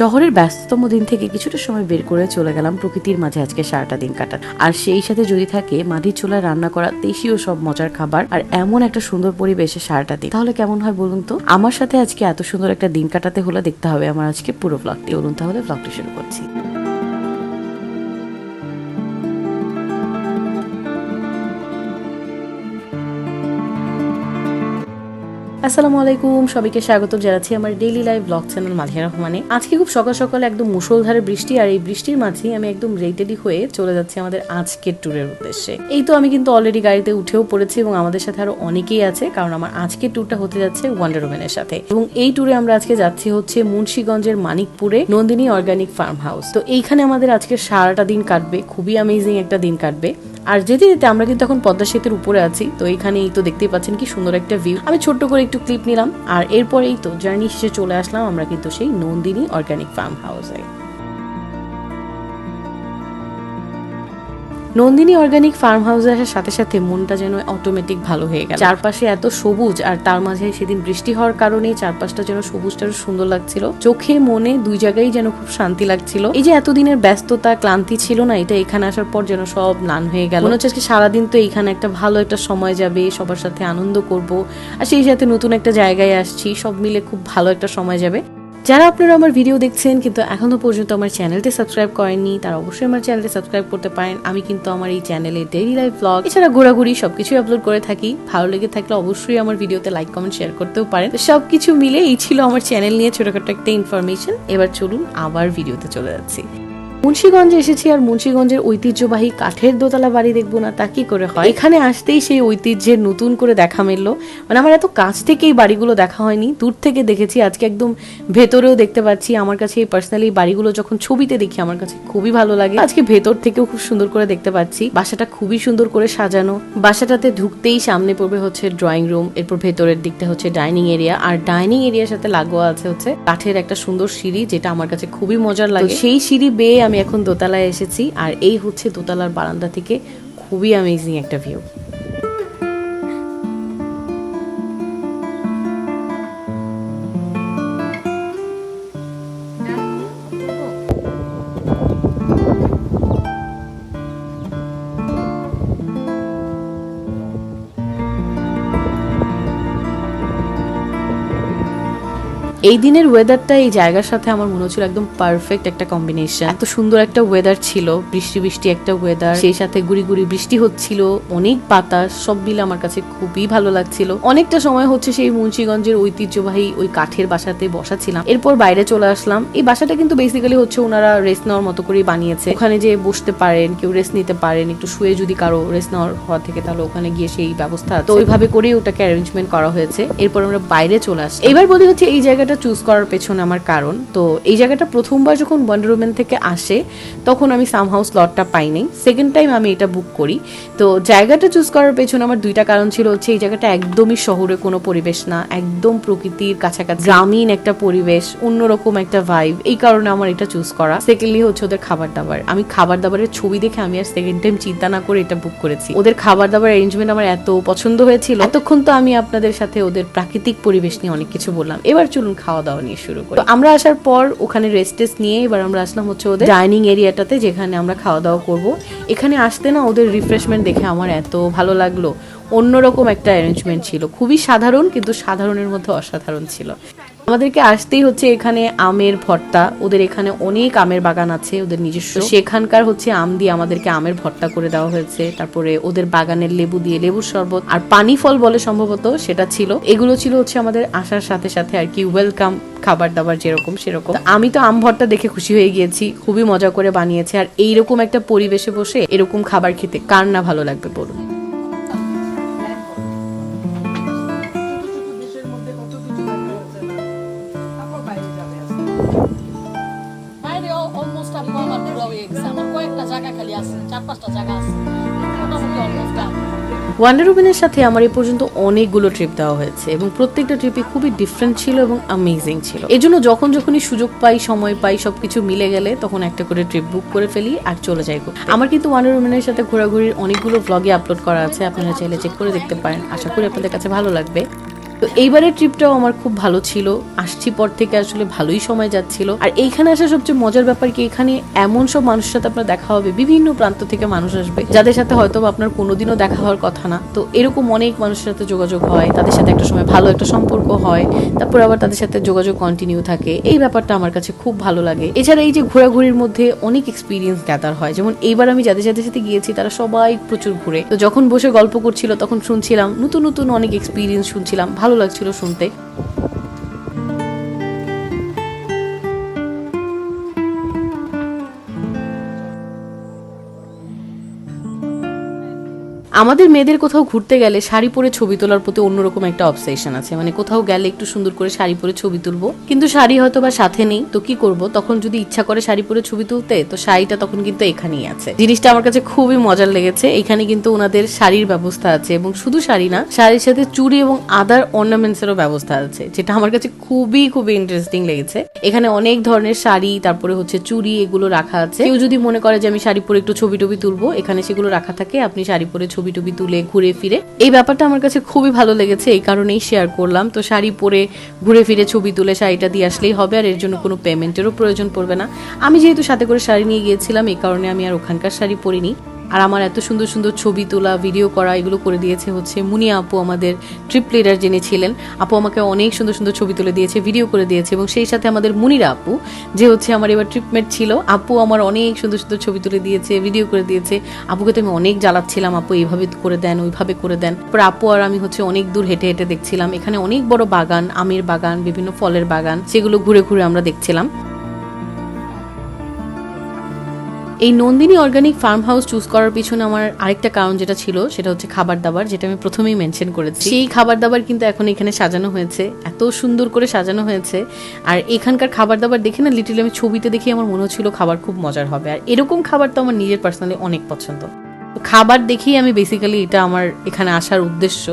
শহরের ব্যস্ততম দিন থেকে কিছুটা সময় বের করে চলে গেলাম প্রকৃতির মাঝে আজকে সারাটা দিন কাটান আর সেই সাথে যদি থাকে মাটির চুলায় রান্না করা দেশীয় সব মজার খাবার আর এমন একটা সুন্দর পরিবেশে সারাটা দিন। তাহলে কেমন হয় বলুন তো? আমার সাথে আজকে এত সুন্দর একটা দিন কাটাতে হলে দেখতে হবে আমার আজকে পুরো ব্লগটি বলুন তাহলে ব্লগটি শুরু করছি। আসসালামু আলাইকুম, সবাইকে স্বাগত জানাচ্ছি আমার daily live blog channel Majhiya রহমানে। আজকে খুব সকাল সকাল একদম মুষলধারে বৃষ্টি আর এই বৃষ্টির মাঝেই আমি একদম রেটেডি হয়ে চলে যাচ্ছি আমাদের আজকের ট্যুরের উদ্দেশ্যে। এই তো আমি কিন্তু অলরেডি গাড়িতে উঠেও পড়েছি এবং আমাদের সাথে আরও অনেকেই আছে, কারণ আমার আজকের ট্যুরটা হতে যাচ্ছে ওয়ান্ডার ওম্যানের সাথে। এবং এই ট্যুরে আমরা আজকে যাচ্ছি হচ্ছে মুন্সিগঞ্জের মানিকপুরে নন্দিনী অর্গানিক ফার্ম হাউস তো এইখানে আমাদের আজকে সারাটা দিন কাটবে, খুবই অ্যামেজিং একটা দিন কাটবে। আর যেতে যেতে আমরা কিন্তু এখন পদ্মা সেতুর উপরে আছি, তো এখানে এই তো দেখতেই পাচ্ছেন কি সুন্দর একটা ভিউ আমি ছোট্ট করে একটু ক্লিপ নিলাম, আর এরপরেই তো জার্নি শেষে চলে আসলাম আমরা কিন্তু সেই নন্দিনী অর্গানিক ফার্ম হাউসে নন্দিনী অর্গানিক ফার্ম হাউসে আসার সাথে সাথে মনটা যেন অটোমেটিক ভালো হয়ে গেল। চারপাশে এত সবুজ আর তার মাঝে সেদিন বৃষ্টি হওয়ার কারণে চারপাশটা যেন সবুজটা সুন্দর লাগছিল। চোখে, মনে দুই জায়গায় যেন খুব শান্তি লাগছিল। এই যে এতদিনের ব্যস্ততা, ক্লান্তি ছিল না, এটা এখানে আসার পর যেন সব নান হয়ে গেল। মনে হচ্ছে সারাদিন তো এখানে একটা ভালো একটা সময় যাবে, সবার সাথে আনন্দ করব। আর সেই সাথে নতুন একটা জায়গায় আসছি, সব মিলে খুব ভালো একটা সময় যাবে। যারা আপনারা আমার ভিডিও দেখছেন, কিন্তু এখনও পর্যন্ত আমার চ্যানেলটি সাবস্ক্রাইব করেননি, তারা অবশ্যই আমার চ্যানেলটি সাবস্ক্রাইব করতে পারেন। আমি কিন্তু আমার এই চ্যানেলে ডেইলি লাইফ ব্লগ এছাড়া ঘোরাঘুরি সবকিছুই আপলোড করে থাকি। ভালো লেগে থাকলে অবশ্যই আমার ভিডিওতে লাইক কমেন্ট শেয়ার করতেও পারেন। সব সবকিছু মিলে এই ছিল আমার চ্যানেল নিয়ে ছোটখাটো একটা ইনফরমেশন এবার চলুন আবার ভিডিওতে চলে যাচ্ছি। মুন্সিগঞ্জে এসেছি আর মুন্সিগঞ্জের ঐতিহ্যবাহী কাঠের দোতলা বাড়ি দেখব না তা কি করে হয়? এখানে আসতেই সেই ঐতিহ্যের নতুন করে দেখা মিললো। মানে আমার এত কাছ থেকে এই বাড়িগুলো দেখা হয়নি দূর থেকে দেখেছি আজকে একদম ভেতরেও দেখতে পাচ্ছি। আমার কাছে পার্সোনালি বাড়িগুলো যখন ছবিতে দেখি আমার কাছে খুবই ভালো লাগে। আজকে ভেতর থেকেও খুব সুন্দর করে দেখতে পাচ্ছি। বাসাটা খুবই সুন্দর করে সাজানো। বাসাটাতে ঢুকতেই সামনে পড়বে হচ্ছে ড্রয়িং রুম এরপর ভেতরের দিকটা হচ্ছে ডাইনিং এরিয়া আর ডাইনিং এরিয়ার সাথে লাগোয়া আছে হচ্ছে কাঠের একটা সুন্দর সিঁড়ি যেটা আমার কাছে খুবই মজার লাগে। সেই সিঁড়ি বেয়ে আমি এখন দোতলায় এসেছি আর এই হচ্ছে দোতলার বারান্দা থেকে খুবই অ্যামেজিং একটা ভিউ এই দিনের ওয়েদারটা এই জায়গার সাথে আমার মনে হচ্ছিল একদম পারফেক্ট একটা কম্বিনেশন এত সুন্দর একটা ওয়েদার ছিল, বৃষ্টি বৃষ্টি একটা ওয়েদার সেই সাথে গুড়ি গুড়ি বৃষ্টি হচ্ছিল, অনেক বাতাস, সব মিলে আমার কাছে খুবই ভালো লাগছিল। অনেকটা সময় হচ্ছে সেই মুন্সিগঞ্জের ঐতিহ্যবাহী ওই কাঠের বাসাতে বসা ছিলাম এরপর বাইরে চলে আসলাম। এই বাসাটা কিন্তু বেসিক্যালি হচ্ছে ওনারা রেস্ট নেওয়ার মতো করেই বানিয়েছে। ওখানে যে বসতে পারেন, কেউ রেস্ট নিতে পারেন, একটু শুয়ে যদি কারও রেস্ট নেওয়ার হওয়া থেকে, তাহলে ওখানে গিয়ে সেই ব্যবস্থা তো ওইভাবে করেই ওটাকে অ্যারেঞ্জমেন্ট করা হয়েছে। এরপর আমরা বাইরে চলে আসি এবার বলি হচ্ছে এই জায়গাটা চুজ করার পেছনে আমার কারণ। তো এই জায়গাটা প্রথমবার যখন ওয়ান্ডার ওম্যান থেকে আসে, তখন আমি সামহাউস লটটা পাইনি। সেকেন্ড টাইম আমি এটা বুক করি। তো জায়গাটা চুজ করার পেছনে আমার দুইটা কারণ ছিল হচ্ছে, এই জায়গাটা একদমই শহরে কোনো পরিবেশ না, একদম প্রকৃতির কাছাকাছি, গ্রামীণ একটা পরিবেশ, অন্যরকম একটা ভাইব এই কারণে আমার এটা চুজ করা। সেকেন্ডলি হচ্ছে ওদের খাবার দাবার আমি খাবার দাবারের ছবি দেখে আমি আর সেকেন্ড টাইম চিন্তা না করে এটা বুক করেছি। ওদের খাবার দাবার অ্যারেঞ্জমেন্ট আমার এত পছন্দ হয়েছিল। এতক্ষণ তো আমি আপনাদের সাথে ওদের প্রাকৃতিক পরিবেশ নিয়ে অনেক কিছু বললাম। এবার চলুন খাওয়া দাওয়া নিয়ে শুরু করি। আমরা আসার পর ওখানে রেস্ট টেস্ট নিয়ে এবার আমরা আসলাম হচ্ছে ওদের ডাইনিং এরিয়াটাতে যেখানে আমরা খাওয়া দাওয়া করব। এখানে আসতে না ওদের রিফ্রেশমেন্ট দেখে আমার এত ভালো লাগল। অন্যরকম একটা অ্যারেঞ্জমেন্ট ছিল। খুবই সাধারণ, কিন্তু সাধারণের মধ্যে অসাধারণ ছিল। আমাদেরকে আসতেই হচ্ছে এখানে আমের ভর্তা। ওদের এখানে অনেক আমের বাগান আছে ওদের নিজস্ব। সেখানকার হচ্ছে আম দিয়ে আমাদেরকে আমের ভর্তা করে দেওয়া হয়েছে। তারপরে ওদের বাগানের লেবু দিয়ে লেবুর শরবত আর পানি ফল বলে সম্ভবত সেটা ছিল। এগুলো ছিল হচ্ছে আমাদের আসার সাথে সাথে আর কি ওয়েলকাম খাবার দাবার যেরকম সেরকম। আমি তো আম ভর্তা দেখে খুশি হয়ে গিয়েছি। খুবই মজা করে বানিয়েছে। আর এইরকম একটা পরিবেশে বসে এরকম খাবার খেতে কার না ভালো লাগবে বলুন? ওয়ান্ডার উমেনের সাথে আমার এই পর্যন্ত অনেকগুলো ট্রিপ দেওয়া হয়েছে এবং প্রত্যেকটা ট্রিপই খুবই ডিফারেন্ট ছিল এবং আমেজিং ছিল। এই জন্য যখন যখনই সুযোগ পাই, সময় পাই, সবকিছু মিলে গেলে তখন একটা করে ট্রিপ বুক করে ফেলি আর চলে যাই আমার কিন্তু ওয়ান্ডার উমেনের সাথে ঘোরাঘুরির অনেকগুলো ব্লগে আপলোড করা আছে, আপনারা চাইলে চেক করে দেখতে পারেন। আশা করি আপনাদের কাছে ভালো লাগবে। তো এইবারের ট্রিপটাও আমার খুব ভালো ছিল। আসছি পর থেকে আসলে ভালোই সময় যাচ্ছিল। আর এইখানে আসা সবচেয়ে মজার ব্যাপার কি, এখানে এমন সব মানুষের সাথে আপনার দেখা হবে, বিভিন্ন প্রান্ত থেকে মানুষ আসবে, যাদের সাথে হয়তো আপনার কোনোদিনও দেখা হওয়ার কথা না। তো এরকম অনেক মানুষের সাথে যোগাযোগ হয়, তাদের সাথে একটা সময় ভালো একটা সম্পর্ক হয়, তারপর আবার তাদের সাথে যোগাযোগ কন্টিনিউ থাকে। এই ব্যাপারটা আমার কাছে খুব ভালো লাগে। এছাড়া এই যে ঘোরাঘুরির মধ্যে অনেক এক্সপিরিয়েন্স গ্যাদার হয়। যেমন এইবার আমি যাদের যাদের সাথে গিয়েছি, তারা সবাই প্রচুর ঘুরে। তো যখন বসে গল্প করছিল, তখন শুনছিলাম, নতুন নতুন অনেক এক্সপিরিয়েন্স শুনছিলাম। ভালো লাগছিল শুনতে। আমাদের মেয়েদের কোথাও ঘুরতে গেলে শাড়ি পরে ছবি তোলার প্রতি অন্যরকম একটা অবসেশন আছে। মানে কোথাও গেলে একটু সুন্দর করে শাড়ি পরে ছবি তুলবো। কিন্তু শাড়ি হয়তো বা সাথে নেই, তো কি করব? তখন যদি ইচ্ছা করে শাড়ি পরে ছবি তুলতে, তো শাড়িটা তখন কিন্তু এখানেই আছে। জিনিসটা আমার কাছে খুবই মজার লেগেছে। এখানে কিন্তু ওনাদের শাড়ির ব্যবস্থা আছে এবং শুধু শাড়ি না, শাড়ির সাথে চুড়ি এবং আদার অর্নামেন্টস এরও ব্যবস্থা আছে, যেটা আমার কাছে খুবই খুবই ইন্টারেস্টিং লেগেছে। এখানে অনেক ধরনের শাড়ি, তারপরে হচ্ছে চুড়ি, এগুলো রাখা আছে। কেউ যদি মনে করে যে আমি শাড়ি পরে একটু ছবি টবি তুলবো, এখানে সেগুলো রাখা থাকে, আপনি শাড়ি পরে ছবি টবি তুলে ঘুরে ফিরে এই ব্যাপারটা আমার কাছে খুবই ভালো লেগেছে, এই কারণেই শেয়ার করলাম। তো শাড়ি পরে ঘুরে ফিরে ছবি তুলে শাড়িটা দিয়ে আসলেই হবে, আর এর জন্য কোনো পেমেন্টেরও প্রয়োজন পড়বে না। আমি যেহেতু সাথে করে শাড়ি নিয়ে গিয়েছিলাম, এই কারণে আমি আর ওখানকার শাড়ি পরিনি। আর আমার এত সুন্দর সুন্দর ছবি তোলা ভিডিও করা, এগুলো করে দিয়েছে হচ্ছে মুনিয়া আপু আমাদের ট্রিপ লিডার যিনি ছিলেন। আপু আমাকে অনেক সুন্দর সুন্দর ছবি তুলে দিয়েছে ভিডিও করে দিয়েছে এবং সেই সাথে আমাদের মুনিরা আপু, যে হচ্ছে আমার এবার ট্রিপমেট ছিল, আপু আমার অনেক সুন্দর সুন্দর ছবি তুলে দিয়েছে ভিডিও করে দিয়েছে। আপুকে তো আমি অনেক জ্বালাচ্ছিলাম, আপু এইভাবে করে দেন, ওইভাবে করে দেন। পরে আপু আর আমি হচ্ছে অনেক দূর হেঁটে হেঁটে দেখছিলাম, এখানে অনেক বড় বাগান, আমের বাগান, বিভিন্ন ফলের বাগান, সেগুলো ঘুরে ঘুরে আমরা দেখছিলাম। এই Nandini organic farm house choose করার পিছনে আমার আরেকটা কারণ যেটা ছিল, সেটা হচ্ছে খাবার দাবার, যেটা আমি প্রথমেই মেনশন করেছি। সেই খাবার দাবার কিন্তু এখন এখানে সাজানো হয়েছে, এত সুন্দর করে সাজানো হয়েছে। আর এখানকার খাবার দাবার দেখে না লিটিল আমি ছবিতে দেখে আমার মনে হচ্ছিল খাবার খুব মজার হবে। আর এরকম খাবার তো আমার নিজের পার্সোনালি অনেক পছন্দ। খাবার দেখেই আমি বেসিক্যালি এটা আমার এখানে আসার উদ্দেশ্য।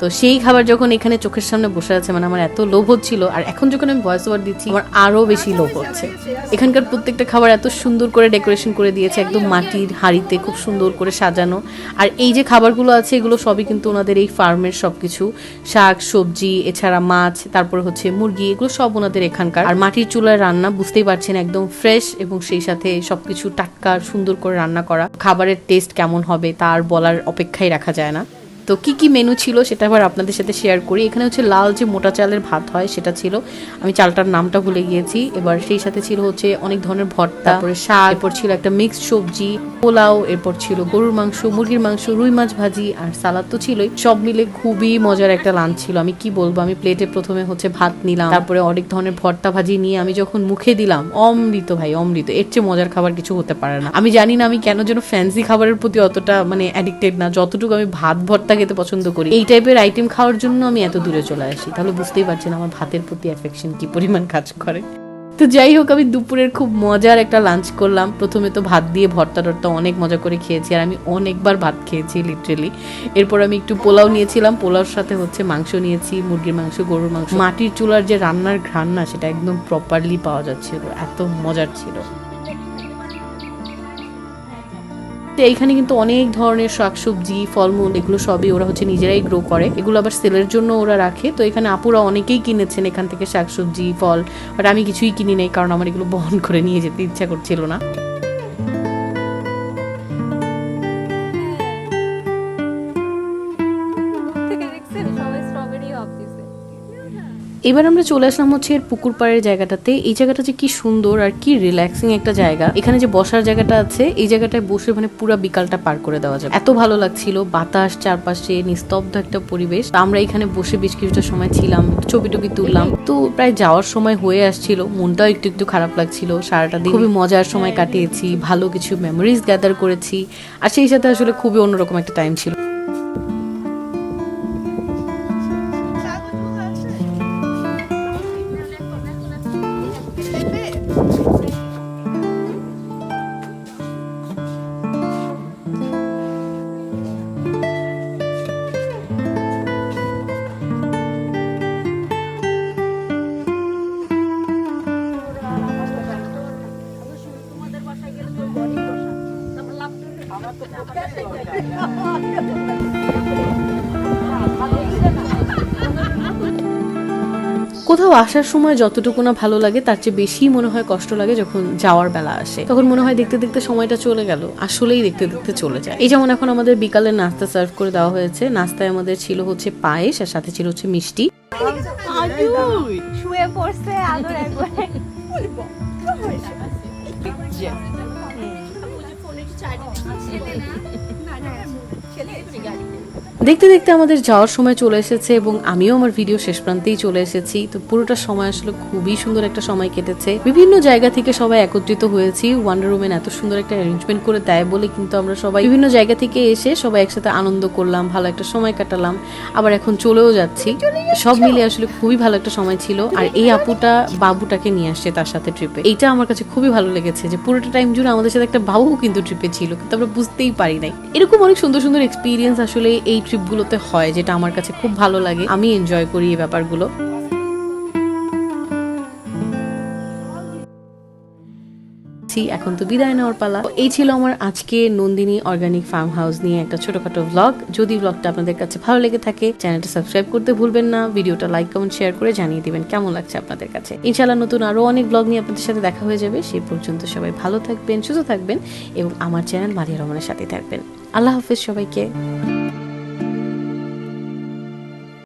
তো সেই খাবার যখন এখানে চোখের সামনে বসে আছে মানে আমার এত লোভ হচ্ছিল, আর এখন যখন আমি ভয়েস ওভার দিচ্ছি, আমার আরও বেশি লোভ হচ্ছে। এখানকার প্রত্যেকটা খাবার এত সুন্দর করে ডেকোরেশন করে দিয়েছে, একদম মাটির হাঁড়িতে খুব সুন্দর করে সাজানো। আর এই যে খাবারগুলো আছে, এগুলো সবই কিন্তু ওনাদের এই ফার্মের সবকিছু। শাক, সবজি, এছাড়া মাছ, তারপরে হচ্ছে মুরগি, এগুলো সব ওনাদের এখানকার। আর মাটির চুলায় রান্না বুঝতেই পারছেন, একদম ফ্রেশ এবং সেই সাথে সবকিছু টাটকা সুন্দর করে রান্না করা। খাবারের টেস্ট কেমন হবে তার বলার অপেক্ষাই রাখা যায় না। তো কি কি মেনু ছিল সেটা আবার আপনাদের সাথে শেয়ার করি। এখানে হচ্ছে লাল যে মোটা চালের ভাত হয় সেটা ছিল। আমি চালটার নামটা ভুলে গিয়েছি। এবার সেই সাথে ছিল হচ্ছে অনেক ধরনের ভর্তা। তারপরে শাক। এরপর ছিল একটা মিক্সড সবজি। পোলাও এরপর ছিল গরুর মাংস মুরগির মাংস রুই মাছ ভাজি আর সালাদ তো ছিলই। সব মিলে খুবই মজার একটা লাঞ্চ ছিল। আমি কি বলব? আমি প্লেটে প্রথমে হচ্ছে ভাত নিলাম। তারপরে অনেক ধরনের ভর্তা ভাজি নিয়ে আমি যখন মুখে দিলাম অমৃত ভাই অমৃত এর চেয়ে মজার খাবার কিছু হতে পারে না। আমি জানি না আমি কেন যেন ফ্যান্সি খাবারের প্রতি অতটা মানে অ্যাডিক্টেড না। যতটুকু আমি ভাত ভর্তা খেতে পছন্দ করি। এই টাইপের আইটেম খাওয়ার জন্য আমি এত দূরে চলে আসি। তাহলে বুঝতেই পারছেন আমার ভাতের প্রতি অ্যাফেকশন কি পরিমাণ কাজ করে। তো যাই হোক, আমি দুপুরের খুব মজার একটা লাঞ্চ করলাম। প্রথমে তো ভাত দিয়ে ভর্তা টর্তা অনেক মজা করে খেয়েছি, আর আমি অনেকবার ভাত খেয়েছি লিটারেলি এরপর আমি একটু পোলাও নিয়েছিলাম। পোলাওর সাথে হচ্ছে মাংস নিয়েছি, মুরগির মাংস, গরুর মাংস। মাটির চুলার যে রান্নার ঘ্রাণ না, সেটা একদম প্রপারলি পাওয়া যাচ্ছিল। এত মজার ছিল। তো এইখানে কিন্তু অনেক ধরনের শাকসবজি, ফলমূল, এগুলো সবই ওরা হচ্ছে নিজেরাই গ্রো করে। এগুলো আবার সেলের জন্য ওরা রাখে। তো এখানে আপুরা অনেকেই কিনেছেন এখান থেকে শাকসবজি, ফল বাট আমি কিছুই কিনি নাই কারণ আমার এগুলো বহন করে নিয়ে যেতে ইচ্ছা করছিল না। এবার আমরা চলে আসলাম হচ্ছে এর পুকুর পাড়ের জায়গাটাতে। এই জায়গাটা যে কি সুন্দর আর কি রিল্যাক্সিং একটা জায়গা। এখানে যে বসার জায়গাটা আছে এই জায়গাটায় বসে মানে পুরো বিকালটা পার করে দেওয়া যাবে। এত ভালো লাগছিল বাতাস চারপাশে নিস্তব্ধ একটা পরিবেশ। আমরা এখানে বসে বেশ কিছুটা সময় ছিলাম ছবি টবি তুললাম। তো প্রায় যাওয়ার সময় হয়ে আসছিল মনটাও একটু একটু খারাপ লাগছিল। সারাটা দিন খুবই মজার সময় কাটিয়েছি ভালো কিছু মেমোরিজ গ্যাদার করেছি। আর সেই সাথে আসলে খুবই অন্যরকম একটা টাইম ছিল। কোথাও আসার সময় যতটুকু না ভালো লাগে তার চেয়ে বেশি মনে হয় কষ্ট লাগে যখন যাওয়ার বেলা আসে। তখন মনে হয় দেখতে দেখতে সময়টা চলে গেল আসলেই দেখতে দেখতে চলে যায়। এই যেমন এখন আমাদের বিকালে নাস্তা সার্ভ করে দেওয়া হয়েছে। নাস্তায় আমাদের ছিল হচ্ছে পায়েস আর সাথে ছিল হচ্ছে মিষ্টি। শুয়ে পড়ছে আদর একবারে। দেখতে দেখতে আমাদের যাওয়ার সময় চলে এসেছে এবং আমিও আমার ভিডিও শেষ প্রান্তেই চলে এসেছি। তো পুরোটা সময় আসলে খুবই সুন্দর একটা সময় কেটেছে। বিভিন্ন জায়গা থেকে সবাই একত্রিত হয়েছি। ওয়ান্ডার উমেন এত সুন্দর একটা অ্যারেঞ্জমেন্ট করে দেয় বলে কিন্তু আমরা সবাই বিভিন্ন জায়গা থেকে এসে সবাই একসাথে আনন্দ করলাম, ভালো একটা সময় কাটালাম। আবার এখন চলেও যাচ্ছি। সব মিলে আসলে খুবই ভালো একটা সময় ছিল। আর এই আপুটা, বাবুটাকে নিয়ে আসছে তার সাথে ট্রিপে এইটা আমার কাছে খুবই ভালো লেগেছে যে পুরোটা টাইম জুড়ে আমাদের সাথে একটা বাবু কিন্তু ট্রিপে ছিল। কিন্তু আমরা বুঝতেই পারি নাই। এরকম অনেক সুন্দর সুন্দর এক্সপিরিয়েন্স আসলে এই ট্রিপগুলোতে হয়, যেটা আমার কাছে খুব ভালো লাগে। আমি এনজয় করি এই ব্যাপারগুলো। এখন তো বিদায় নেওয়ার পালা। এই ছিল আমার আজকে নন্দিনী অর্গানিক ফার্ম হাউস নিয়ে একটা ছোটখাটো ব্লগ যদি ব্লগটা আপনাদের কাছে ভালো লেগে থাকে, চ্যানেলটা সাবস্ক্রাইব করতে ভুলবেন না। ভিডিওটা লাইক কমেন্ট শেয়ার করে জানিয়ে দিবেন কেমন লাগছে আপনাদের কাছে। ইনশাল্লাহ নতুন আরও অনেক ব্লগ নিয়ে আপনাদের সাথে দেখা হয়ে যাবে। সেই পর্যন্ত সবাই ভালো থাকবেন, সুস্থ থাকবেন এবং আমার চ্যানেল মারিয়া রহমানের সাথে থাকবেন। আল্লাহ হাফিজ সবাইকে।